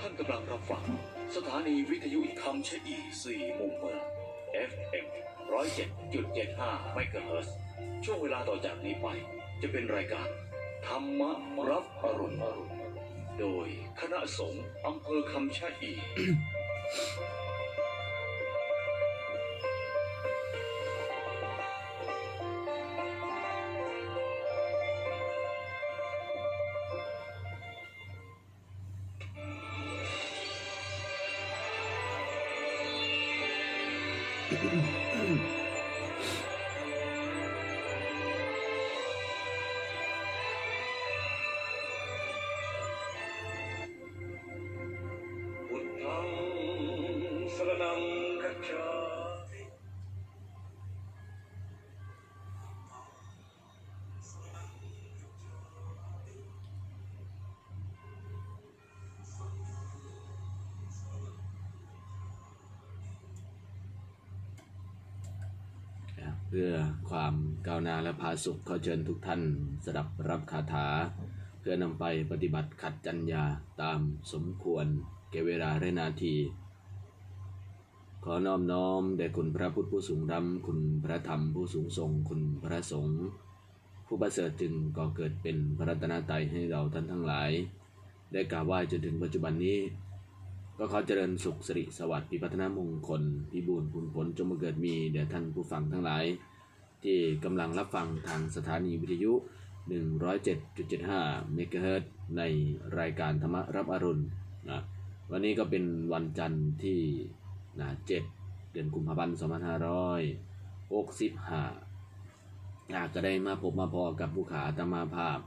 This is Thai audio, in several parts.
ท่านกำลังรับฟัง สถานีวิทยุคำชะอีสี่มุมเมือง FM 107.75เมกะเฮิรตซ์ช่วงเวลาต่อจากนี้ไป จะเป็นรายการ ธรรมรับอรุณ โดยคณะสงฆ์อำเภอคำชะอี เพื่อความก้าวหน้าและพาสุขขอเชิญทุกท่านสดับรับคาถา เพื่อนำไปปฏิบัติขัดจัญญาตามสมควรแก่เวลาและนาที ขอน้อมน้อมแด่คุณพระพุทธผู้สูงดำคุณพระธรรมผู้สูงทรงคุณพระสงฆ์ผู้ประเสริฐจึงก่อเกิดเป็นพระรัตนตรัยให้เราท่านทั้งหลาย ได้กล่าวไหว่าจนถึงปัจจุบันนี้ ก็ขอเจริญสุขสิริสวัสดิ์พิพัฒนามงคลพิบูรณ์ผลผลจงมาเกิดมีแด่ท่านผู้ฟังทั้งหลาย ที่กำลังรับฟังทางสถานีวิทยุ 107.75 เมกะเฮิรตในรายการธรรมรับอรุณนะวันนี้ก็เป็นวันจันทร์ที่นะ7เดือนกุมภาพันธ์2565อาก็ได้มาพบมาพอกับผู้ขาตมาภาพ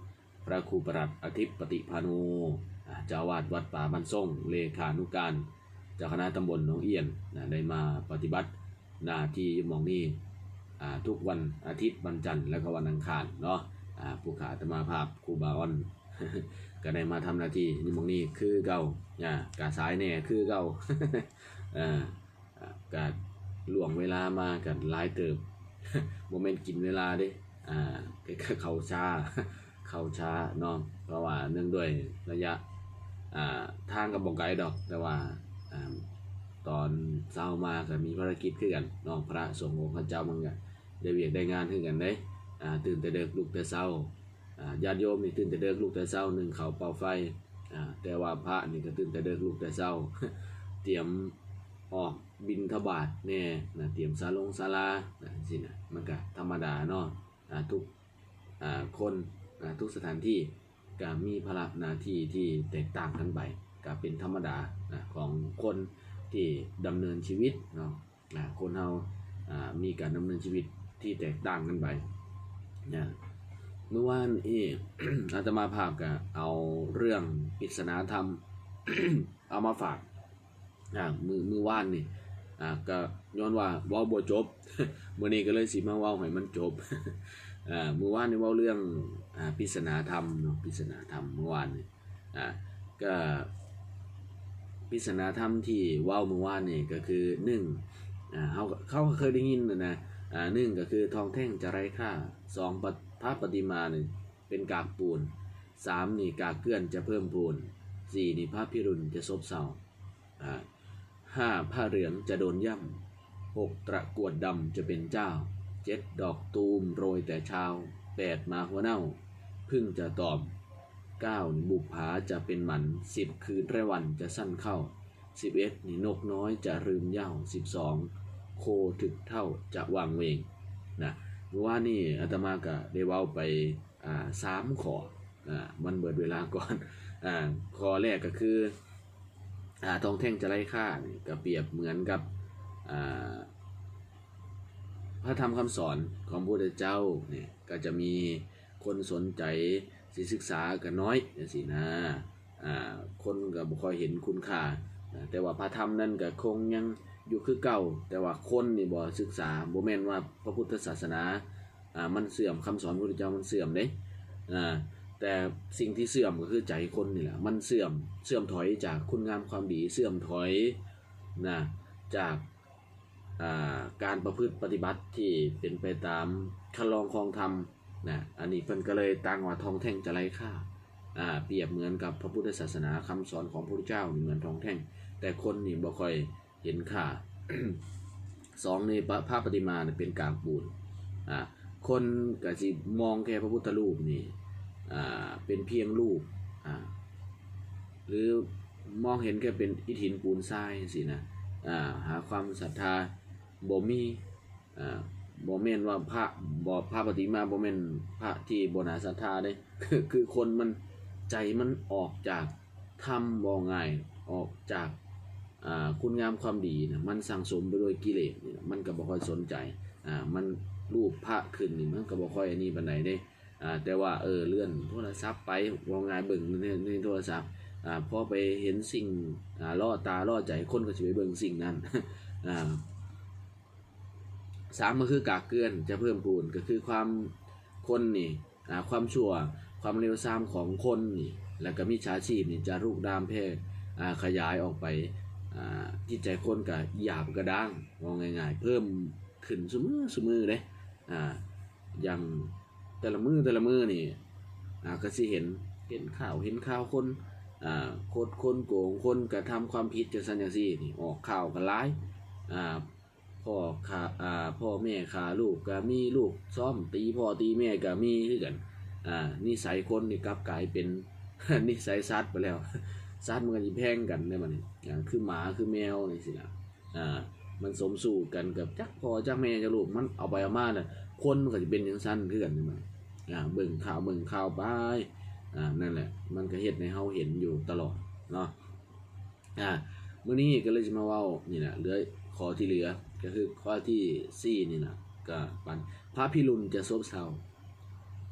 พระครูประหลัดอาทิตยปฏิพานุ เจ้าวาดวัดป่าบ้านส่งเลขานุการเจ้าคณะตำบลหนองเอียนนะได้มาปฏิบัติหน้าที่มองนี้อ่ทุกวันอาทิตย์วันจันทร์และก็วันอังคารเนาะผู้ขาตมาภาพครูบาอ้อนก็ได้มาทำหน้าที่นี่มองนี้คือเก่าอ่ากาสายแน่คือเก่าอ่าอ่ากาล่วงเวลามากันหลายเติบโมเมนต์กินเวลาด้อ่าก็เขาช้า เข้าช้าเนาะเพราะว่าเนื่องด้วยระยะ ทางกับบกไกดอก แต่ว่าอตอนเช้ามาก็มีภารกิจขึ้นกันน้องพระสงฆ์องค์พระเจ้ามึงก็ได้เวียกได้งานขึ้นกันได้ตื่นแต่เด็กลุกแต่เช้าญาติโยมนี่ตื่นแต่เด็กลุกแต่เช้าหนึ่งเขาเป่าไฟแต่ว่าพระนี่ก็ตื่นแต่เด็กลุกแต่เช้า เตรียมออกบินทบาทแน่นะเตรียมซาลงศาลานะสินะมันก็ธรรมดาเนาะอ่าทุกคนทุกสถานที่ ก็มีภาระหน้าที่ที่แตกต่างกันไปก็เป็นธรรมดานะของคนที่ดำเนินชีวิตเนาะคนเราอ่ามีการดำเนินชีวิตที่แตกต่างกันไปนะเมื่อวานนี้อาตมาภาพก็เอาเรื่องปริศนาธรรมเอามาฝากอ่ามือมือว่านนี่อ่าก็ย้อนว่าว้าบ่จบเมื้อนี้ก็เลยสิมาว้าให้มันจบ เมื่อวานนี่เว่าเรื่องปิศนาธรรมเนาะปิศนาธรรมเมื่อวานนี่อ่าก็ปิศนาธรรมที่ว้าเมื่อวานนี่ก็คือหนึ่งอ่าเขาเขาเคยได้ยินนะนะอ่าหนึ่งก็คือทองแท่งจะไร้ค่าสองพระปฏิมาเนี่ยเป็นกากปูนสามนี่กากเกลื่อนจะเพิ่มพูนสี่นี่พระพิรุณจะซบเซาอ่าห้าผ้าเหลืองจะโดนย่ำหกตะกวดดำจะเป็นเจ้า เจ็ดดอกตูมโรยแต่เช้าแปดมาหัวเน่า พึ่งจะตอมเก้าบุกผาจะเป็นหมันสิบคืนรวันจะสั้นเข้าสิบเอ็ดนี่นกน้อยจะลืมเย้าสิบสองโคถึกเท่าจะวางเวงนะเมื่อว่านี่อาตมาก็ได้เว้าไปอ่าสามขออ่ามันเบิดเวลาก่อนอ่าข้อแรกก็คืออ่าทองแท่งจะไร้ค่าก็เปรียบเหมือนกับอ่า พระธรรมคำสอนของพระพุทธเจ้าเนี่ยก็จะมีคนสนใจสิศึกษากันน้อยจังซี่นะอ่าคนก็บ่ค่อยเห็นคุณค่า แต่ว่าพระธรรมนั้นก็คงยังอยู่คือเก่า แต่ว่าคนนี่บ่ศึกษาบ่แม่นว่าพระพุทธศาสนาอ่ามันเสื่อมคำสอนพระพุทธเจ้ามันเสื่อมเด้อ่าแต่สิ่งที่เสื่อมก็คือใจคนนี่แหละมันเสื่อมเสื่อมถอยจากคุณงามความดีเสื่อมถอยนะจาก การประพฤติปฏิบัติที่เป็นไปตามคันลองคลองธรรมนะอันนี้เพิ่นก็เลยตั้งว่าทองแท่งจะไร้ค่าเปรียบเหมือนกับพระพุทธศาสนาคำสอนของพระพุทธเจ้าเหมือนทองแท่ง แต่คนนี่บ่ค่อยเห็นค่าสองในพระประติมาเป็นกางปูนคนก็สิมองแค่พระพุทธรูปนี่เป็นเพียงรูปหรือมองเห็นแค่เป็นอิฐหินปูนทรายสินะหาความศรัทธา บ่มีอ่าบ่แม่นว่าพระบ่พระปฏิมาบ่แม่นพระที่บ่น่าศรัทธาเด้คือคือคนมันใจมันออกจากธรรมบ่ง่ายออกจากอ่าคุณงามความดีนะมันสั่งสมไปด้วยกิเลสนี่มันก็บ่ค่อยสนใจอ่ามันรูปพระขึ้นนี่มันก็บ่ค่อยอันนี้ปานใดเด้อ่าแต่ว่าเออเลื่อนโทรศัพท์ไปว่ง่ายเบิ่งในในโทรศัพท์อ่าพอไปเห็นสิ่งอ่าล่อตาล่อใจคนก็สิไปเบิ่งสิ่งนั้นอ่า สามก็คือกากเกลือนจะเพิ่มพูนก็คือความคนนี่ความชั่วความเลวทรามของคนนี่แล้วก็มิจฉาชีพนี่จะรุกรามแพร่ขยายออกไปอ่าจิตใจคนก็หยาบกระด้างมองง่ายๆ เพิ่มขึ้นสมือสมือเลยอ่าอย่างแต่ละมือแต่ละมือนี่อ่าก็สิเห็นเห็นข่าวเห็นข่าวคนอ่าโคดคนโกงคนกระทำความผิดจังซั่นจังซี่นี่ออกข่าวกันหลายอ่า พ่อขาอ่าพ่อแม่ขาลูกก็มีลูกซ้อมตีพ่อตีแม่ก็มีคือกันอ่านิสัยคนนี่กลับกลายเป็นนิสัยสัตว์ไปแล้วสัตว์มันก็สิแพงกันได้มันอย่างคือหมาคือแมวนี่สินะอ่ามันสมสู่กันกับจักพ่อจักแม่จักลูกมันเอาไปเอามาน่ะคนมันก็จะเป็นอย่างสั้นคือกันนี่มันอ่าเบิ่งข่าวเบิ่งข่าวไปอ่านั่นแหละ มันก็เฮ็ดให้เฮาเห็นอยู่ตลอดเนาะอ่าเมื้อนี้ก็เลยจะมาว้านี่แหละเลือข้อที่เหลือ ก็คือข้อที่สี่นี่นะก็ปันพระพิรุณจะซบเซา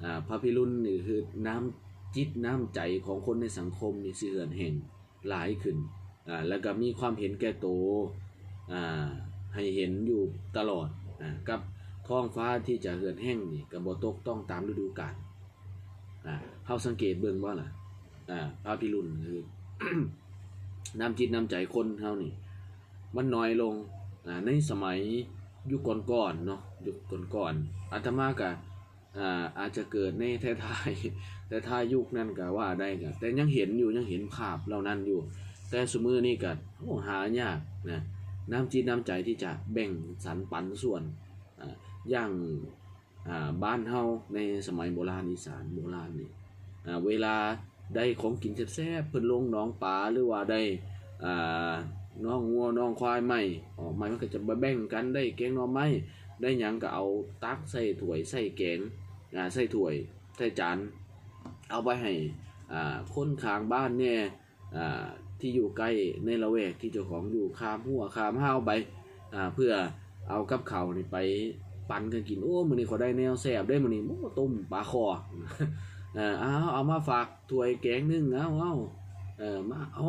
อ่าพระพิรุณนี่คือน้ำจิตน้ำใจของคนในสังคมนี่สิเหือนแห่งหลายขึ้นอ่าแล้วก็มีความเห็นแก่โตวอ่าให้เห็นอยู่ตลอดอ่ากับท้องฟ้าที่จะเหือนแห้งนี่กับ่ตกต้องตามฤดูกาลอ่าเฮาสังเกตเบิ่งว่าล่ะอ่าพระพิรุณคือน้ำจิตน้ำใจคนเฮานี่ มันน้อยลง ในสมัยยุคก่อนๆเนาะยุคก่อนๆอาตมาก็อาอาจจะเกิดในท้ายแต่ถ้ายยุคนั้นก็ว่าได้ก็แต่ยังเห็นอยู่ยังเห็นภาพเหล่านั้นอยู่ แต่สมือนี่ก็โอ้หายากนะน้ำจิตน้ำใจที่จะแบ่งสรรปันส่วนอย่างาบ้านเฮาในสมัยโบราณอีสานโบราณนี่เวลาได้ของกินแซ่บๆเพิ่นลงหนองปลาหรือว่าได้อ่า น้องงัวน้องควายใหม่ออกมามันก็จะมาแบ่งกันได้แกงน่องไม้ได้ยังก็เอาตักใส่ถ้วยใส่แกงอ่าใส่ถ้วยใส่จานเอาไปให้อ่าคนข้างบ้านเนี่ยอ่าที่อยู่ใกล้ในละแวกที่เจ้าของอยู่คามหัวคามห้าวไปอ่าเพื่อเอากับเขานี่ไปปั่นกันกินโอ้มื้อนี้เขาได้แนวแซ่บได้มื้อนี้ต้มปลาคอเออเอาเอามาฝากถ้วยแกงนึ่งเอาเอาเออมาเอา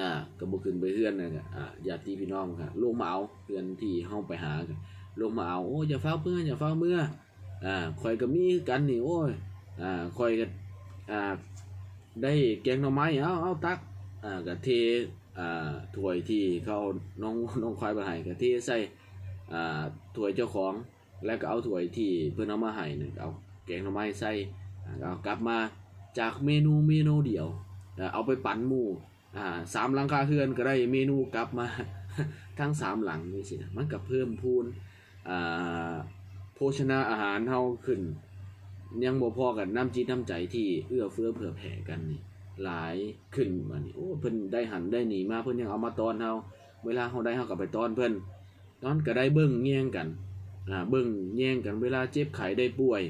อ่าก็บ่ขึ้นไปเฮือนนะก็อ่าญาติพี่น้องครับลงมาเอาเฮือนที่เฮาไปหากันลมาเอาโอ้อย่าเฝ้าเมื่ออย่าเฝ้าเมื่ออ่าข่อยก็มีกันนี่โอ้ยอ่าคอยก็อ่าได้แกงหน่อไม้เอาเอาตักอ่าก็เทอ่าถ้วยที่เขาน้องน้องควายไปให้ก็เทใส่อ่าถ้วยเจ้าของแล้วก็เอาถ้วยที่เพิ่นเอามาให้นี่เอาแกงหน่อไม้ใส่เอากลับมาจากเมนูเมนูเดียวเอาไปปั่นหมู่ อ่าสามหลังคาเฮือนก็ได้เมนูกลับมา ทั้งสามหลังนี่สินะมันก็เพิ่มพูนอ่าโภชนาอาหารเฮาขึ้น ยังบ่พอกันน้ำจิตน้ำใจที่เอื้อเฟื้อเผื่อแผ่กันนี่หลายขึ้นมานี่โอ้เพิ่นได้หันได้หนีมาเพิ่นยังเอามาตอนเฮาเวลาเฮาได้เฮาก็ไปตอนเพิ่นตอนก็ได้เบิ่งแย่งกันอ่าเบิ่งแย่งกันเวลาเจ็บไข้ได้ป่วย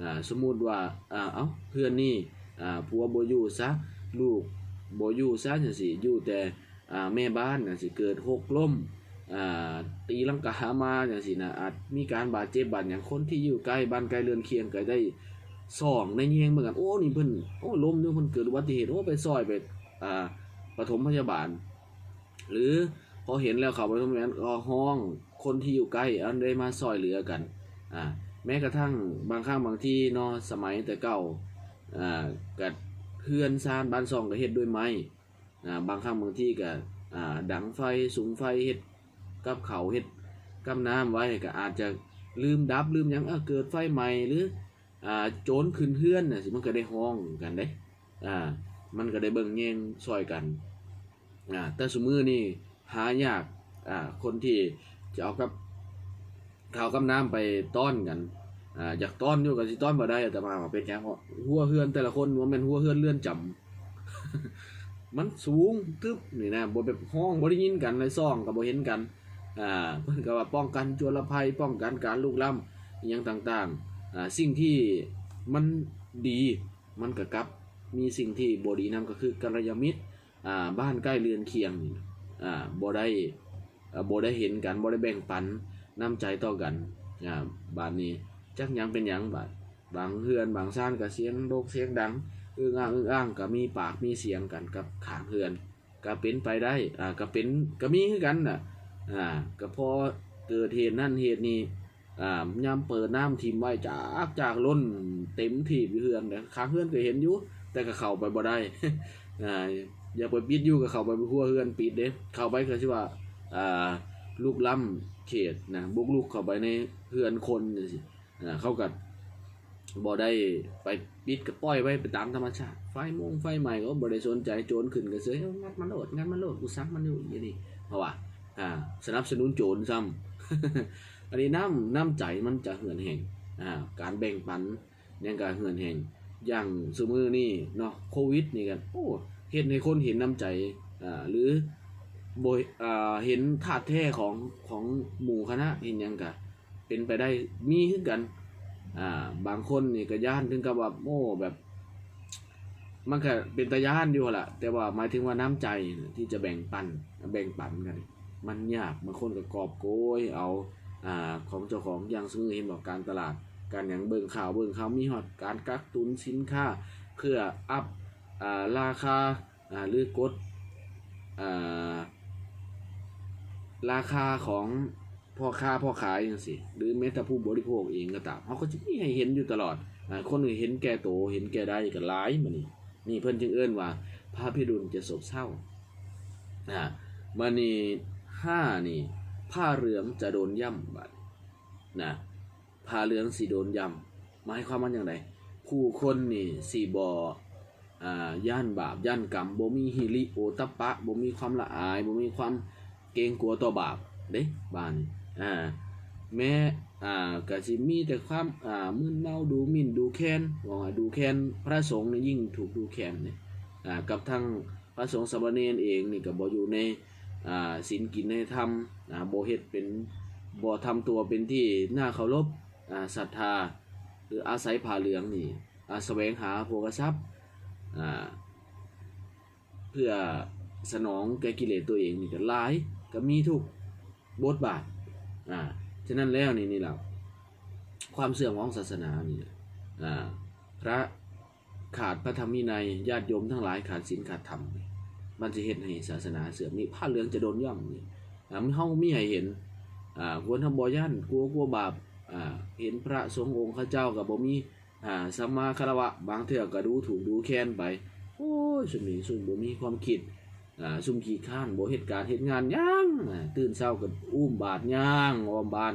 อ่าสมมุติว่าอ่าเอ้าเพื่อนนี่อ่าผัวบ่อยู่ซะลูก บ่อยู่ซะจังซี่อยู่แต่อ่าแม่บ้านจังซี่เกิดหกล้มอ่าตีลังกามาจังซี่นะอาจมีการบาดเจ็บบาดหยังคนที่อยู่ใกล้บ้านใกล้เรือนเคียงก็ได้สองในแยงเหมือนกันโอ้นี่เพิ่นโอ้ล้มด้อเพิ่นเกิดอุบัติเหตุโอ้ไปซอยไปอ่าปฐมพยาบาล หรือพอเห็นแล้วเขาไปฐมพยาบาลก็ห้องคนที่อยู่ใกล้อันได้มาซอยเหลือกันอ่าแม้กระทั่งบางครั้งบางที่เนาะสมัยแต่เก่าอ่ากัด เพื่อนซานบ้านซองก็เฮ็ดด้วยไม้อ่าบางครั้งบางที่ก็อ่าดังไฟสูงไฟเฮ็ดกับเขาเฮ็ดกับน้ำไว้ก็อาจจะลืมดับลืมยังเเกิดไฟใหม่หรืออ่าโจรขึ้นเฮือนน่ะสิมันก็ได้ห้องกันเด้อ่ามันก็ได้เบิ่งแยงซอยกันอ่าแต่สมือนี่หายากอ่าคนที่จะเอากับข้าวกับน้ำไปต้อนกัน อ่าอยากต้อนอยู่กับสิต้อนบ่ได้แต่มาเป็นหยังหัวเฮือนแต่ละคนว่าแม่นหัวเฮือนเลื่อนจำมันสูงทึบนี่นะบ่แบบห้องบ่ได้ยินกันเลยซ่องก็บ่เห็นกันอ่าเพิ่นก็ว่าป้องกันโจรภัยป้องกันการลุกล้ำอหยังต่างๆอ่าสิ่งที่มันดีมันก็กลับมีสิ่งที่บดีนํก็คือกัลยาณมิตรอ่าบ้านใกล้เรือนเคียงอ่าบ่ได้อ่าบ่ได้เห็นกันบ่ได้แบ่งปันน้ำใจต่อกันอ่าบาดนี้ จักยังเป็นยังบาดบางเฮือนบางซ่านก็เสียงโดกเสียงดังอึ้งอ่างอึ้งอ่างก็มีปากมีเสียงกันกับขางเฮือนก็เป็นไปได้อ่าก็เป็นก็มีคือกันน่ะอ่าก็พอเกิดเหตุนั่นเหตุนี้อ่ายามเปิดน้ำทิมไว้จากจากล้นเต็มที่อยู่เฮือนแต่ค้างเฮือนก็เห็นอยู่แต่ก็เข้าไปบ่ได้อ่าอย่าไปปิดอยู่ก็เข้าไปหัวเฮือนปิดเด้เข้าไปก็ชื่อว่าอ่าลูกล้ำเขตนะบุกลุกเข้าไปในเฮือนคนนี่สิ เขาก็บ่ได้ไปปิดก็ปล่อยไว้ไปตามธรรมชาติ ไฟมงไฟใหม่ก็บ่ได้สนใจโจรขึ้นก็เสยงัดมันโลดงัดมันโลดกูซักมันอยู่อย่างนี้เพราะว่าอ่าสนับสนุนโจรซ้ำอันนี้น้ำน้ำใจมันจะเหือนแห่งอ่าการแบ่งปันยังการเหือนแห่งอย่างสมือนี่เนาะโควิดนี่กันโอ้เห็นให้คนเห็นน้ำใจอ่าหรือโบยอ่าเห็นธาตุแท้ของของหมู่คณะเห็นหยังกะ เป็นไปได้มีขึ้นกัน อ่า บางคนนี่ก็ย่านถึงกับว่าโอ้แบบ มันก็เป็นตาย่านอยู่แหละแต่ว่าหมายถึงว่าน้ำใจที่จะแบ่งปันแบ่งปันกัน มันยากบางคนก็กอบโกยเอาอ่าของเจ้าของอย่างซึ่งเห็นบอกการตลาด การอย่างเบิ่งข่าวเบิ่งข่าวมีฮอดการกักตุนสินค้าเพื่ออัพอ่าราคาอ่าหรือกดอ่าราคาของ พ่อค้าพ่อขายจังซี่หรือแม้แต่ผู้บริโภคเองก็ตามเขาก็จะมีให้เห็นอยู่ตลอดอคนอื่นเห็นแก่โตเห็นแก่ได้ก็หลายมื้อนี้นี่เพิ่นจึงเอิ้นว่า พระพิรุณจะโศกเศร้าอ่ามานี่ห้านี่ผ้าเหลืองจะโดนย่ำบัดนะผ้าเหลืองสีโดนย่ำหมายความมันอย่างไรผู้คนนี่สีบออ่าย่านบาปย่านกรรมบ่มีฮิริโอตปปะบ่มีความละอายบ่มีความเกรงกลัวต่อบาปเด้บ้านนี่ อ่าแม้อ่าก็สิมีแต่ความอ่ามึนเมาดูหมิ่นดูแค้นว่าว่าดูแค้นพระสงฆ์นี่ยิ่งถูกดูแค้นนี่ยอ่ากับทั้งพระสงฆ์สามเณรเองนี่ก็บ่อยู่ในอ่าศีลกินในธรรมอ่าโบเฮ็ดเป็นบ่ทำตัวเป็นที่น่าเคารพอ่าศรัทธาหรืออาศัยผ้าเหลืองนี่อาแสวงหาโภคทรัพย์อ่าเพื่อสนองแก่กิเลสตัวเองนี่ก็หลายก็มีทุกบทบาท อ่าฉะนั้นแล้วนี่นี่แหละความเสื่อมของศาสนานี่อ่าพระขาดพระธรรมวินัยญาติโยมทั้งหลายขาดศีลขาดธรรมมันจะเห็นให้ศาสนาเสื่อมนี่ผ้าเหลืองจะโดนย่อมนี่อ่าไม่ห้องมีให้เห็นอ่าควรทำบ่ย่านกลัวกลัวบาปอ่าเห็นพระสงฆ์องค์ข้าเจ้ากับบ่มีอ่าสัมมาคารวะบางเถื่อก็ดูถูกดูแค้นไปโอ้ยสุมนี้สุมบ่มีความคิด อ่มขี้ข้านบ่เหตุการณ์เหตุงานย่างตื่นเช้าก็อุ้มบาทย่างอ้อมบ้าน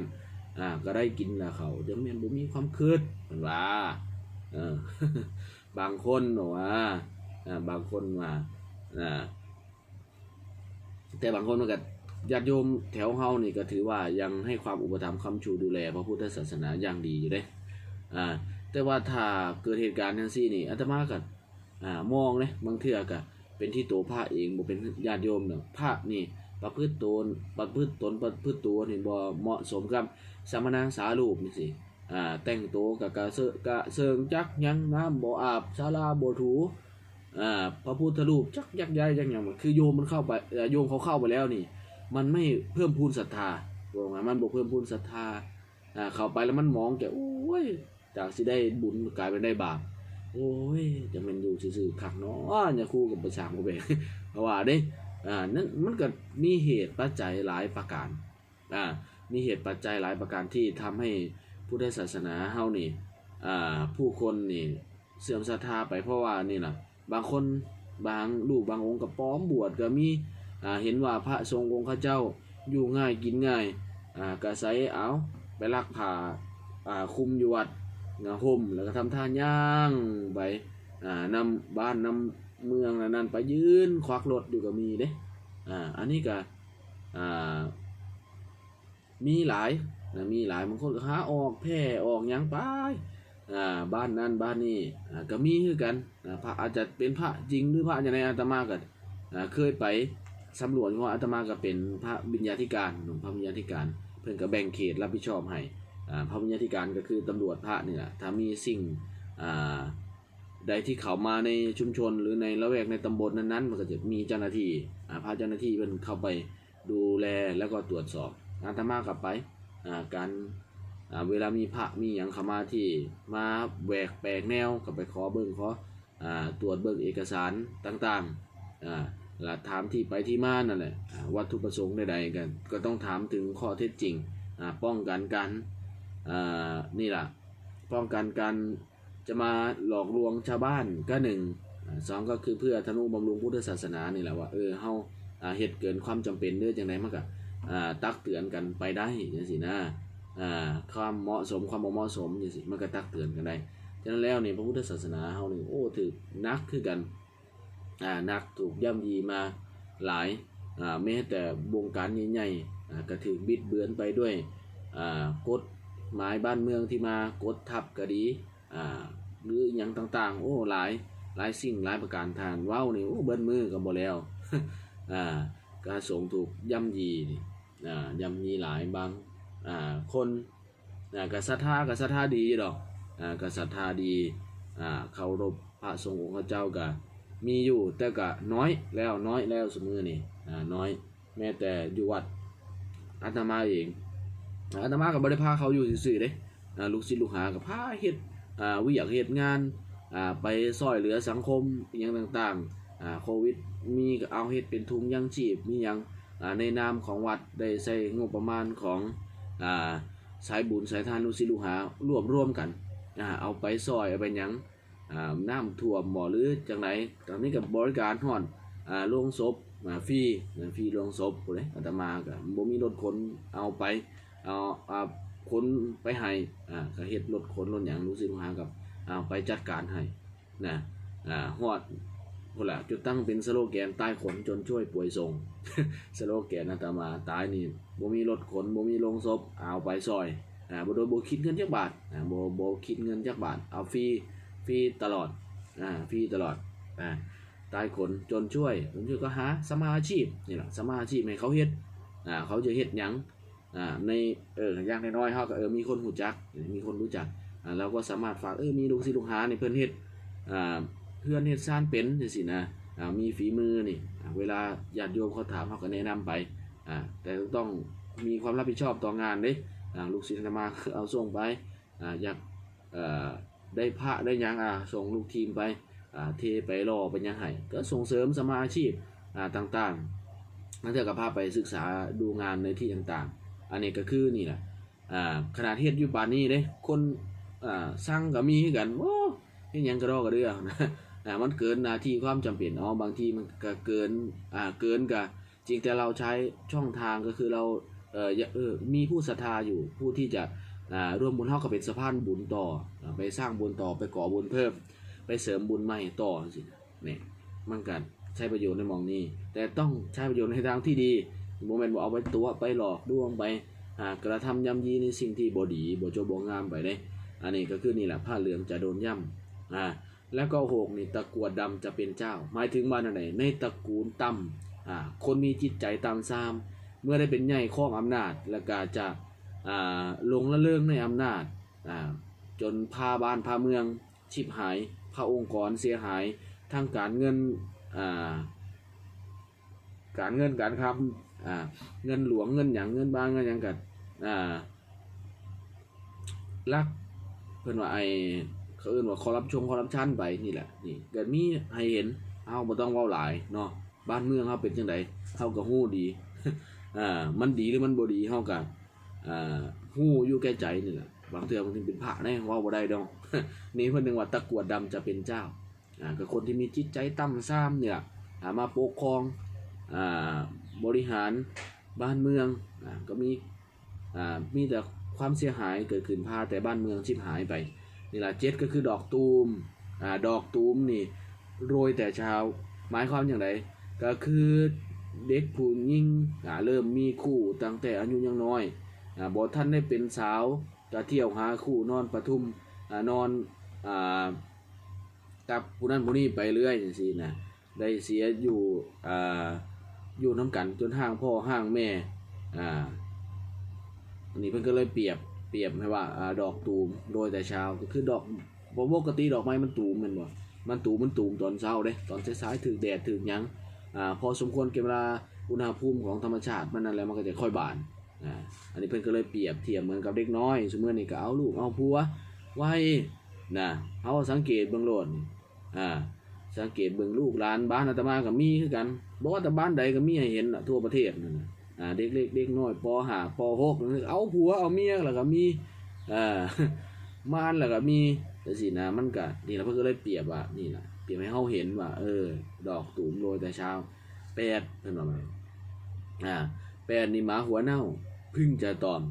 อ่าก็ได้กินแล้วเขาเดี๋ยวแม่นบ่มีความคิดเพิ่นว่าอบางคนว่าอ่าบางคนว่าอ่าแต่บางคนมันก็ญาติโยมแถวเฮานี่ก็ถือว่ายังให้ความอุปถัมภ์คำชูดูแลพระพุทธศาสนาอย่างดีอยู่เด้อ่าแต่ว่าถ้าเกิดเหตุการณ์ทั้งซี่นี่อาตมาก็อ่ามองเลยบางเทื่อก็ เป็นที่ตัวพระเองบ่เป็นญาติโยมเนาะพระนี่ประพฤติตนประพฤติตนประพฤติตัวนี่บ่เหมาะสมกับสมณสารูปนี่สิอ่าแต่งตัวกับกะเซอะกะเซิงจักยังน้ำบ่อาบศาลาบ่ถูอ่าพระพุทธรูปจักยักย้ายจังย่างมันคือโยมมันเข้าไปโยมเขาเข้าไปแล้วนี่ มันไม่เพิ่มพูนศรัทธาบอกว่ามันบอกเพิ่มพูนศรัทธาอ่าเข้าไปแล้วมันมองแกโอ้ยจากสิได้บุญกลายเป็นได้บาป โอ้ยจะเป็นอยู่ซื่อๆขักเนาะอย่าคู่กับประชามกับเบเพราะว่าเด้อ่านั่นมันก็มีเหตุปัจจัยหลายประการอ่ามีเหตุปัจจัยหลายประการที่ทำให้พุทธศาสนาเฮานี่อ่าผู้คนนี่เสื่อมศรัทธาไปเพราะว่านี่ล่ะบางคนบางลูกบางองค์กับป้อมบวชก็มีอ่าเห็นว่าพระทรงองค์ข้าเจ้าอยู่ง่ายกินง่ายอ่ากระใสเอาไปลักผ่าอ่าคุมอยู่วัด งาห่มแล้วก็ทำท่าย่างไปอ่านำบ้านนำเมืองนั่นไปยืนควักรถอยู่ก็มีเด้อ่าอันนี้ก็อ่ามีหลายนะมีหลายบางคนก็หาออกแพร่ออกยังไปอ่าบ้านนั้นบ้านนี้อ่าก็มีคือกันอ่าพระอาจจะเป็นพระจริงหรือพระอย่างไรอาตมาก็อ่าเคยไปสำรวจว่าอาตมาก็เป็นพระวิญญาธิการหลวงพระวิญญาธิการ เพื่อนก็แบ่งเขตรับผิดชอบให้ พระวิญญาธิการก็คือตำรวจพระนี่แหละถ้ามีสิ่งอ่าใดที่เขามาในชุมชนหรือในละแวกในตำบลนั้นๆ มันก็จะมีเจ้าหน้าที่อ่าพาเจ้าหน้าที่เพิ่นเข้าไปดูแลแล้วก็ตรวจสอบอาตมากลับไปอ่าการอ่าเวลามีพระมีอย่างเข้ามาที่มาแหวกแปลกแนวก็ไปขอเบิ่งขออ่าตรวจเบิ่งเอกสารต่างๆอ่าแล้วถามที่ไปที่มานั่นแหละวัตถุประสงค์ใดๆกัน ก็ต้องถามถึงข้อเท็จจริงอ่าป้องกันการ นี่ล่ะป้องกันการจะมาหลอกลวงชาวบ้านก็หนึ่งอสองก็คือเพื่อทนุบำรุงพุทธศาสนานี่แหละว่าเออเฮาเหตุเกินความจำเป็นเด้อจังไดมันก็อ่าตักเตือนกันไปได้จังซี่นะอ่าความเหมาะสมความบ่เหมาะสมจังซี่มันก็ตักเตือนกันได้ฉะนั้นแล้วเนี่พระพุทธศาสนาเฮานี่โอ้ถือนักคือกันอ่านักถูกย่ำยีมาหลายอ่าแม้แต่วงการใหญ่ๆอ่ก็ถือบิดเบือนไปด้วยอ่ากฎ หมายบ้านเมืองที่มากดทับก็ดีอ่าหรืออย่างต่างๆ โอ้หลายหลายสิ่งหลายประการทางว้านี่โอ้เบิ้นมือก็บ่แล้วอ่าการส่งถูกย่ำยีนี่อ่าย่ำยีหลายบางอ่าคนอ่าก็ศรัทธาก็ศรัทธาดีดอกอ่าก็ศรัทธาดีอ่าเคารพพระสงฆ์องค์เจ้าก็มีอยู่แต่ก็น้อยแล้วน้อยแล้วสมือนี่อ่าน้อยแม้แต่อยู่วัดอาตมาเอง อาตมากับบริพาเขาอยู่ซื่อๆเด้ลูกศิษย์ลูกหากับพาเฮ็ดวิอยากเฮ็ดงานไปซอยเหลือสังคมอหยังต่างๆโควิดมีเอาเฮ็ดเป็นทุงยังชีพมียังในนามของวัดได้ใช้งบประมาณของอสายบุญสายทานลูกศิษย์ลูกหารวบรวมกันอเอาไปซอยเอาไปยังน้ำท่วมบ่หรือจังไดตอนนี้กับบริการฮ้อนอ่าโรงศพฟรีฟรีโรงศพเด้อาตมาก็บ่มีรถขนเอาไป เอาอ่าขนไปให้อ่าก็เฮ็ดรถขนรถหยังรู้สึกว่ากับเอาไปจัดการให้นะอ่าฮอดพุ่นละจุดตั้งเป็นสโลแกนตายขนจนช่วยป่วยส่งสโลแกนอาตมาตายนี่บ่มีรถขนบ่มีโรงศพเอาไปซอยอ่าบ่โดยบ่คิดเงินจักบาทอ่าบ่บ่คิดเงินจักบาทเอาฟรีฟรีตลอดอ่าฟรีตลอดอ่าตายขนจนช่วยจนช่วยก็หาสมาอาชีพนี่ล่ะสมาอาชีพให้เขาเฮ็ดอ่าเขาจะเฮ็ดหยัง อ่าในเอออย่างน้อยๆเขาก็เออมีคนหูจัก มีคนรู้จักอ่าเราก็สามารถฝากเออมีลูกศิษย์ลูกหาในเพื่อนเฮ็ดอ่าเพื่อนเฮ็ดซ่านเป็นจังซี่นะอ่ามีฝีมือนี่เวลาญาติโยมเขาถามเขาก็แนะนำไปอ่าแต่ต้องมีความรับผิดชอบต่องานเด้อ่าลูกศิษย์มาเอาส่งไปอ่าอยากอ่อได้พระได้ยังอ่าส่งลูกทีมไปอ่าเทไปรอเป็นยังไงก็ส่งเสริมสมาอาชีพอ่าต่างๆนั่นเถอะกับพาไปศึกษาดูงานในที่ต่างๆ อันนี้ก็คือนี่แหละอ่าขนาดเฮ็ดอยู่ปานนี้เด้คนอ่าสร้างก็มีกันโอ้เฮ็ดหยังก็รอก็เด้อนะอ่ามันเกินหน้าที่ความจำเป็นอ๋อบางทีมันก็เกินอ่าเกินก็จริงแต่เราใช้ช่องทางก็คือเราเอ่อเออมีผู้ศรัทธาอยู่ผู้ที่จะอ่าร่วมบุญเฮาก็เป็นสะพานบุญต่อไปสร้างบุญต่อไปก่อบุญเพิ่ม ไปเสริมบุญใหม่ต่อสิเนี่ยมันก็ใช้ประโยชน์ในมองนี้ แต่ต้องใช้ประโยชน์ในทางที่ดี โมเมนต์บอกเอาไปตัวไปหลอกลวงไปอ่ากระทำย่ำยีในสิ่งที่บดีบโจบงามไปได้ อันนี้ก็คือนี่แหละผ้าเหลืองจะโดนย่ำอ่าแล้วก็หกนี่ตะกวดดำจะเป็นเจ้า หมายถึงว่าไหนในตระกูลต่ำอ่าคนมีจิตใจต่ำซาม เมื่อได้เป็นใหญ่ข้องอำนาจ แล้วก็จะอ่าลงละเลิงในอำนาจอ่าจนพาบ้านพาเมืองชิบหายพาองค์กรเสียหายทางการเงินอ่าการเงินการคำ อ่าเงินหลวงเงินอย่างเงินบ้างเงินอย่างกันอ่าลักเพิ่นว่าไอเขาเอิ้นว่าคอรัปชงคอรัปชันไปนี่แหละนี่เกิดมีให้เห็นเฮาบ่ต้องเว้าหลายเนาะบ้านเมืองเฮาเป็นจังไดเฮาก็ฮู้ดีอ่ามันดีหรือมันบ่ดีเฮาก็อ่าฮู้อยู่แก่ใจนี่แหละบางเทื่อบางทีเป็นพระแน่เว้าบ่ได้ดอกนี่เพิ่นนึงว่าตะกวดดำจะเป็นเจ้าอ่าก็คนที่มีจิตใจต่ำซ้ำเนี่ยมาปกครองอ่า บริหารบ้านเมืองอก็มีอ่ามีแต่ความเสียหายเกิดขึ้นพาแต่บ้านเมืองชิบหายไปนี่ละเจ็ดก็คือดอกตูมอ่าดอกตูมนี่โรยแต่เช้าหมายความอย่างไรก็คือเด็กผู้หญิงอ่าเริ่มมีคู่ตั้งแต่อายุยังน้อยอ่าบ่ท่านได้เป็นสาวจะเที่ยวหาคู่นอนปทุมอ่านอนอ่ากับผู้นั้นผู้นี้ไปเรื่อยจังซี่นะได้เสียอยู่อ่า อยู่น้ำกันจนห่างพ่อห่างแม่ อ่า อันนี้เพิ่นก็เลยเปรียบเปรียบให้ว่าอ่าดอกตูมโรยแต่เช้าก็คือดอกปกติดอกไม้มันตูมแม่นบ่มันตูมมันตูมตอนเช้าเด้ตอนสายๆถึกแดดถึกยังอ่าพอสมควรเก็บเวลาอุณหภูมิของธรรมชาติมันนั่นแหละมันก็จะค่อยบานอ่าอันนี้เพิ่นก็เลยเปรียบเทียบเหมือนกับเด็กน้อยสมมตินี่ก็เอาลูกเอาผัวไว้นะเฮาสังเกตเบิ่งโลดอ่า สังเกตเบิ่งลูกหลานบ้านอาตมาก็มีคือกันบ่ว่าแต่บ้านใดก็มีให้เห็นทั่วประเทศนั่นะอ่าเด็กเล็กเด็กน้อยป .5 ป .6 นั่นเอาผัวเอาเมียแล้วก็มีอ่ามานแล้วก็มีจังซี่นะมันก็นี่ล่ะเพิ่นก็เลยเปรียบว่านี่ล่ะเปรียบให้เฮาเห็นว่า เออ ดอกตูมโรยแต่เช้าแปดเพิ่นว่ามาอ่าแปดนี่หมาหัวเน่าพึ่งจะตอม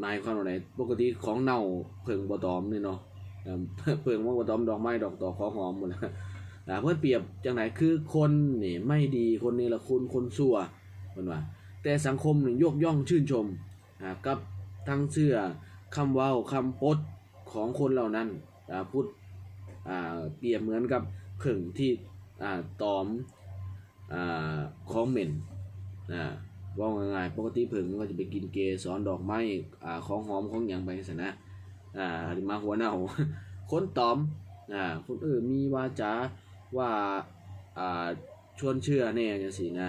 หมายความว่าไหนปกติของเน่าเพิ่งบ่ตอมนี่เนาะ เพิ่งว่าบ่ตอมดอกไม้ดอกตอของหอมหมดแล้วอ่เพิ่นเปรียบจังไหนคือคนนี่ไม่ดีคนนี้ละคุณคนชั่วเพิ่นว่า แต่สังคมนี่ยกย่องชื่นชมกับทั้งเชื่อคำว้าคำปดของคนเหล่านั้นพูดอ่าเปรียบเหมือนกับเพิ่งที่อ่าตอมอ่าของเหม็นว่าง่ายๆปกติเพิ่งมันก็จะไปกินเกสรดอกไม้อ่าของหอมของหยังไปสนะ อ่ามาหัวเน่าคนตอมอ่าคนเออมีวาจาว่าอ่าชวนเชื่อแน่จังซี่นะ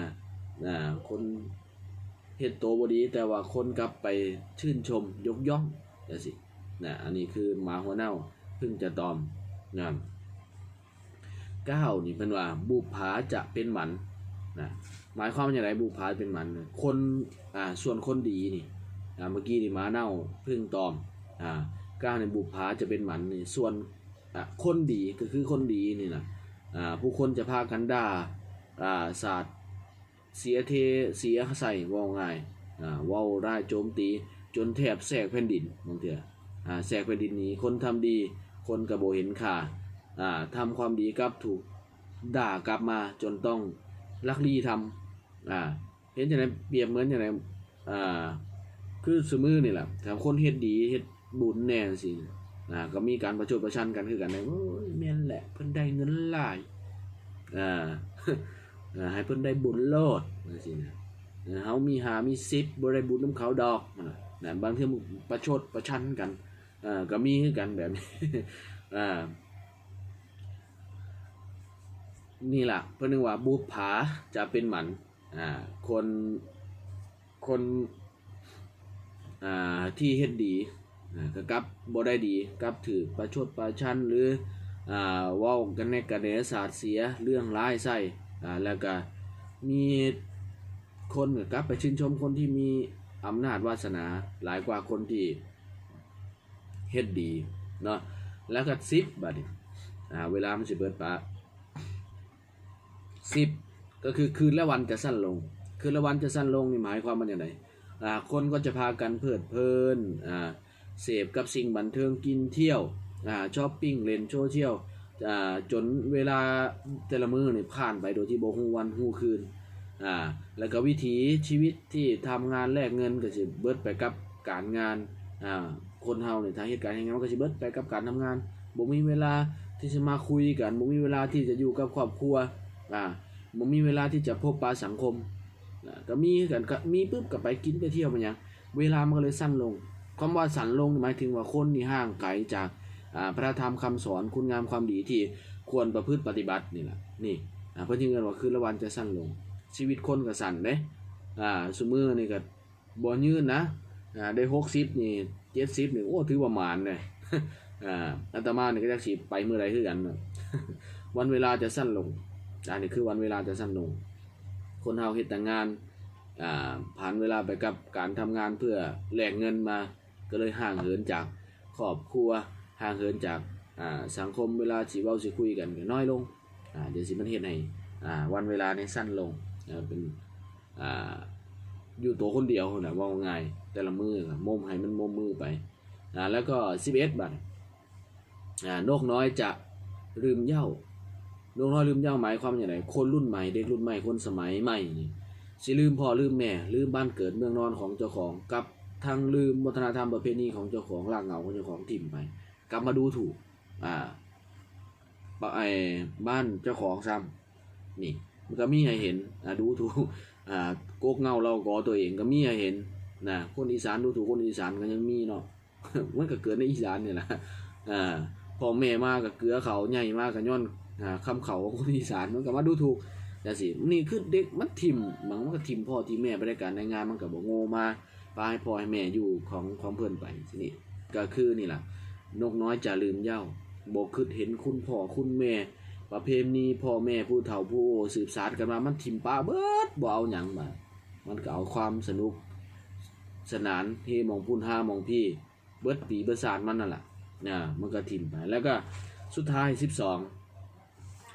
อ่าคนเฮ็ดโตบดี แต่ว่าคนกลับไปชื่นชมยกย่องจังซี่นะอันนี้คือหมาหัวเน่าเพิ่งจะตอมนะเก้านี่เป็นว่าบุผาจะเป็นหมันนะหมายความว่าอย่างไรบุผาเป็นหมันคนอ่าส่วนคนดีนี่อ่าเมื่อกี้นี่หมาเน่าเพิ่งตอมอ่า เก้าในบุปผาจะเป็นหมันนี่ส่วนคนดีก็คือคนดีนี่นะผู้คนจะพากันด่าอ่าศาสตร์เสียเทเสียใส่ว่าง่ายอ่าว่าร้ายโจมตีจนแทบแสกแผ่นดินบางเถื่อแสกแผ่นดินนี้คนทำดีคนกระโบเห็นค่าอ่าทำความดีกลับถูกด่ากลับมาจนต้องลักลีทำอ่าเห็นอย่างไรเปรียบเหมือนอย่างไรคือสมือนี่แหละถ้าคนเฮ็ดดีเฮ็ด บุญแน่สิอ่าก็มีการประชดประชันกันคือกันเลยโอ้ยแม่นแหละเพิ่นได้เงินหลายอ่าให้เพิ่นได้บุญโลดจังซี่นะเออเฮามีหามีสิบบ่ได้บุญนํเขาดอกนะบางเทื่อมันประชดประชันกันอ่าก็มีคือกันแบบนี้อ่านี่แหละเพื่อนนึกว่าบุปผาจะเป็นหมันอ่าคนคนอ่าที่เฮ็ดดี ก็กลับบ่ได้ดีกลับถือประชดประชันหรืออ่าว้ากันในกระแสศาสตร์เสียเรื่องร้ายใส่อ่าแล้วก็มีคนกลับไปชื่นชมคนที่มีอำนาจวาสนาหลายกว่าคนที่เฮ็ดดีเนาะแล้วก็ซิปบัดนี้อ่าเวลามันสิเบิดปะสิบก็คือคืนและวันจะสั้นลง คืนและวันจะสั้นลงนี่หมายความว่าอย่างไรอ่าคนก็จะพากันเพลิดเพลินอ่า เสพกับสิ่งบันเทิงกินเที่ยวอ่าช้อปปิ้งเล่นโซเชียลอ่าจนเวลาแต่ละมือนี่ผ่านไปโดยที่บ่ฮู้วันฮู้คืนอ่าแล้วก็วิถีชีวิตที่ทำงานแลกเงินก็สิเบิดไปกับการงานอ่าคนเฮาเนี่ยทางเหตุการณ์อย่างนั้นก็สิเบิดไปกับการทำงานบ่มีเวลาที่จะมาคุยกันบ่มีเวลาที่จะอยู่กับครอบครัวอ่าบ่มีเวลาที่จะพบปะสังคมอ่าก็มีกันก็มีปุ๊บก็ไปกินไปเที่ยวมันยังเวลามันก็เลยสั้นลง คำว่าสันลงหมายถึงว่าคนนี่ห่างไกลจากอ่าพระธรรมคำสอนคุณงามความดีที่ควรประพฤติปฏิบัตินี่แหละนี่เพิ่นจึงเอิ้นว่าคืนละวันจะสั้นลง ชีวิตคนก็สั้นเด้อ่าซุมื้อนี่ก็บ่ยืนนะอ่าได้60นี่70นี่โอ้ถือว่าหมานเลยอ่าอาตมาเนี่ยก็จักสิไปเมื้อใดคือกันวันเวลาจะสั้นลงอันนี้คือวันเวลาจะสั้นลง คนเฮาเฮ็ดแต่งานอ่าผ่านเวลาไปกับการทำงานเพื่อแลกเงินมา ก็เลยห่างเหินจากครอบครัวห่างเหินจากสังคมเวลาสิเว้าสิคุยกันก็น้อยลงเดี๋ยวสิมันเฮ็ดให้วันเวลาในสั้นลงเป็นออยู่ตัวคนเดียวนะว่าง่ายแต่ละมือก็มให้มันมุมมือไปอแล้วก็11บาทอ่านกน้อยจะลืมเหย้านกน้อยลืมเหย้าหมายความอย่างไรคนรุ่นใหม่เด็กรุ่นใหม่คนสมัยใหม่สิลืมพ่อลืมแม่ลืมบ้านเกิดเมืองนอนของเจ้าของกับ ทางลืมวัฒนธรรมประเพณีของเจ้าของรากเหงาของเจ้าของถิ่มไป กลับมาดูถูก อ่าปะไอ้บ้านเจ้าของซ้ำนี่ มันก็มีให้เห็นอ่าดูถูกอ่าโกกเงาเรากอตัวเองก็มีให้เห็นนะคนอีสานดูถูกคนอีสานก็ยังมีเนาะมันก็เกิดในอีสานเนี่ยแหละอ่าพ่อแม่มากกับเกลือเขาใหญ่มากกับย้อนอ่าคำเขาของคนอีสานมันก็มาดูถูกแต่สินี่คือเด็กมันทิมมันมันก็ทิมพ่อทิมแม่ไปด้กันในงานมันก็บอกโง่มา ปให้พ่อให้แม่อยู่ของของเพื่อนไปทีนี่ก็คือนี่แหละนกน้อยจะลืมเหย้าบอกคือเห็นคุณพ่อคุณแม่ ประเพณีพ่อแม่ผู้เฒ่าผู้โอสืบสานกันมามันทิมป้าเบิดบ่เอาหยังมามันก็เอาความสนุกสนานเฮมองพุ่นห้ามองพี่ เบิดปีเบิดศาสตร์มันนั่นแหละนะมันก็ทิมไปแล้วก็สุดท้ายสิบสอง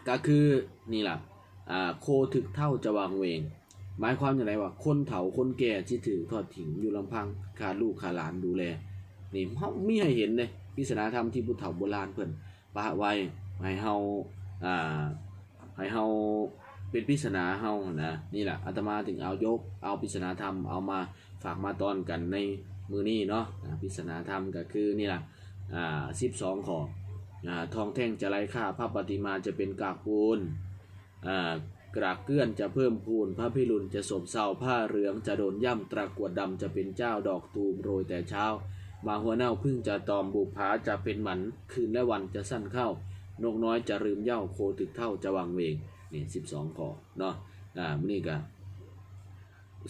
ก็คือนี่แหละอ่าโคถึกเท่าจะวางเวง หมายความอย่างไรว่าคนเฒ่าคนแก่ที่ถือทอดถิ่งอยู่ลำพังขาดลูกขาดหลานดูแลนี่เฮามีให้เห็นเลยพิศนาธรรมที่ผู้เฒ่าโบราณเพิ่นปะไว้ให้เฮาอ่าให้เฮาเป็นพิศนาเฮานะนี่แหละอาตมาถึงเอายก เอาพิศนาธรรมเอามาฝากมาตอนกันในมือนี้เนาะพิศนาธรรมก็คือนี่แหละอ่า12ข้ออ่าทองแท่งจะไร้ค่าพระปฏิมาจะเป็นกากปูนอ่า กรากเกื้อนจะเพิ่มพูนพระพิรุณจะสมเศร้าผ้าเหลืองจะโดนย่ำตรากวดดำจะเป็นเจ้าดอกตูมโรยแต่เช้ามาหัวเน่าพึ่งจะตอมบุกผาจะเป็นหมันคืนและวันจะสั้นเข้านกน้อยจะลืมเย้าโคตึกเท่าจะวางเวงนี่สิบสองข้อเนาะอ่ามื้อนี้ก็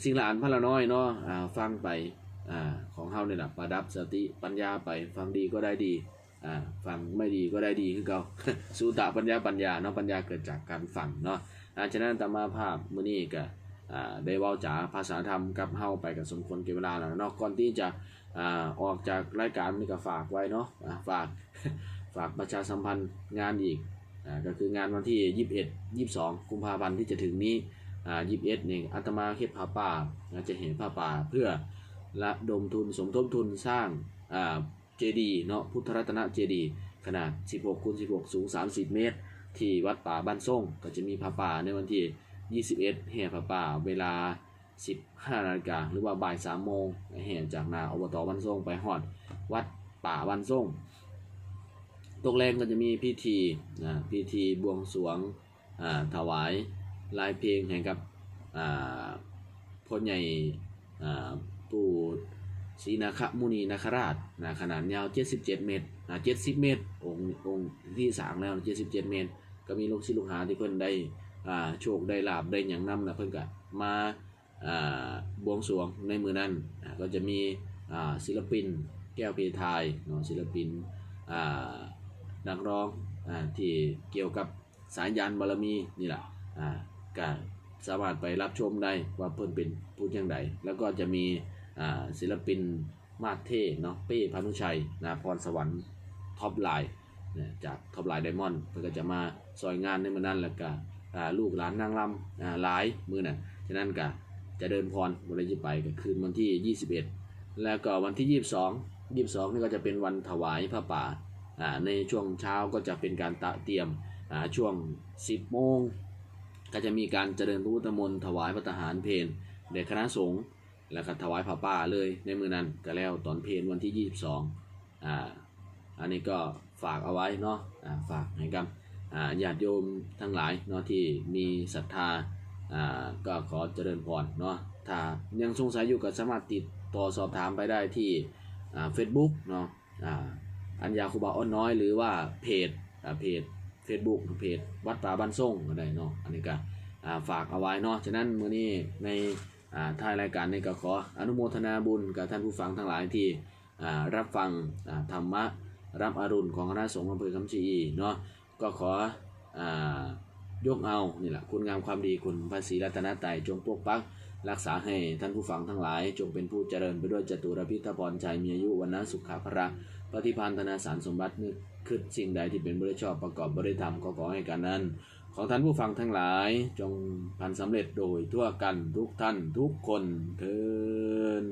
สิ่งละอันพระละน้อยเนาะอ่าฟังไปอ่าของเฮาเนี่ยแหละประดับสติปัญญาไปฟังดีก็ได้ดีอ่าฟังไม่ดีก็ได้ดีคือเก่าสูตะปัญญาปัญญาเนาะปัญญาเกิดจากการฟังเนาะ อาฉะนั้นตามมาภาพมื้อนี้ก็ได้เว้าจาภาษาธรรมกับเฮาไปกับสมควรเก็บเวลาแล้วเนาะก่อนที่จะออกจากรายการนี่ก็ฝากไว้เนาะฝากฝากประชาสัมพันธ์งานอีกก็คืองานวันที่ 21 22 กุมภาพันธ์ที่จะถึงนี้อ่า21นี่อาตมาเฮ็ดผ้าป่าจะเห็นผ้าป่าเพื่อระดมทุนสมทบทุนสร้างเจดีย์เนาะพุทธรัตนเจดีย์ขนาด 16คูณ16 สูง 30 เมตร ที่วัดป่าบ้านส่งก็จะมีผ้าป่าในวันที่ 21 แห่ผ้าป่าเวลา 15นาฬิกาหรือว่าบ่าย3โมงแห่จากนาอบตบ้านส่งไปฮอดวัดป่าบ้านส่งตกแรงก็จะมีพิธีนะพิธีบวงสรวงอ่าถวายลายเพลงให้กับอ่าพ่อใหญ่อ่าปู่ศรีนาคมุนีนาคราชนะขนาดยาว 77 เมตร นะ70เมตร องค์องค์ที่สางแล้ว77เจ็ดเมตร ก็มีลูกศิษย์ลูกหาที่เพิ่นได้อ่าโชคได้ลาบได้หยังนำนะเพิ่นก็มาอ่าบวงสรวงในมือนั้นก็จะมีอ่าศิลปิน แก้วเพทายเนาะศิลปินอ่านักร้องอ่าที่เกี่ยวกับสายยานบารมีนี่แหละอ่าก็สามารถไปรับชมได้ว่าเพิ่นเป็นผู้ยังใดแล้วก็จะมีอ่าศิลปินมาสเท่เนาะเป้พานุชัยนะพรสวรรค์ ท็อปไลน์จากท็อปไลน์ไดมอนด์เพิ่นก็จะมาซอยงานในมือนั้นแล้วก็ลูกหลานนางรำหลายมือน่ะฉะนั้นก็จะเดินพรบ่ได้สิไปก็คืนวันที่ 21 แล้วก็วันที่ 22 22นี่ก็จะเป็นวันถวายพระป่าในช่วงเช้าก็จะเป็นการตะเตรียมช่วง 10 โมง ก็จะมีการเจริญพระพุทธมนต์ถวายพระทหารเพลแด่คณะสงฆ์แล้วก็ถวายพระป่าเลยในมือนั้นก็แล้วตอนเพลวันที่ 22อ่า อันนี้ก็ฝากเอาไว้เนาะฝากให้กับญาติโยมทั้งหลายเนาะที่มีศรัทธาก็ขอเจริญพรเนาะถ้ายังสงสัยอยู่ก็สามารถติดต่อสอบถามไปได้ที่เฟซบุ๊กเนาะอัญญาคูบาอ้อนน้อยหรือว่าเพจเพจ Facebook เพจวัดป่าบ้านส่งก็ได้เนาะอันนี้ก็ฝากเอาไว้เนาะฉะนั้นมื้อนี้ในท้ายรายการนี้ก็ขออนุโมทนาบุญกับท่านผู้ฟังทั้งหลายที่รับฟังธรรมะ รับอรุณของคณะสงฆ์อำเภอคำชะอีเนาะก็ขออ่ายกเอานี่แหละคุณงามความดีคุณพระศรีรัตนตรัยจงปกปักรักษาให้ท่านผู้ฟังทั้งหลาย จงเป็นผู้เจริญไปด้วยจตุรพิธพรชัยมีอายุวันนะสุขภระปฏิพันธนาสารสมบัตินึกคือสิ่งใดที่เป็นบริชอบประกอบบริธรรมก็ขอให้การนั้น ของท่านผู้ฟังทั้งหลายจงพันสำเร็จโดยทั่วกันทุกท่านทุกคนเทิน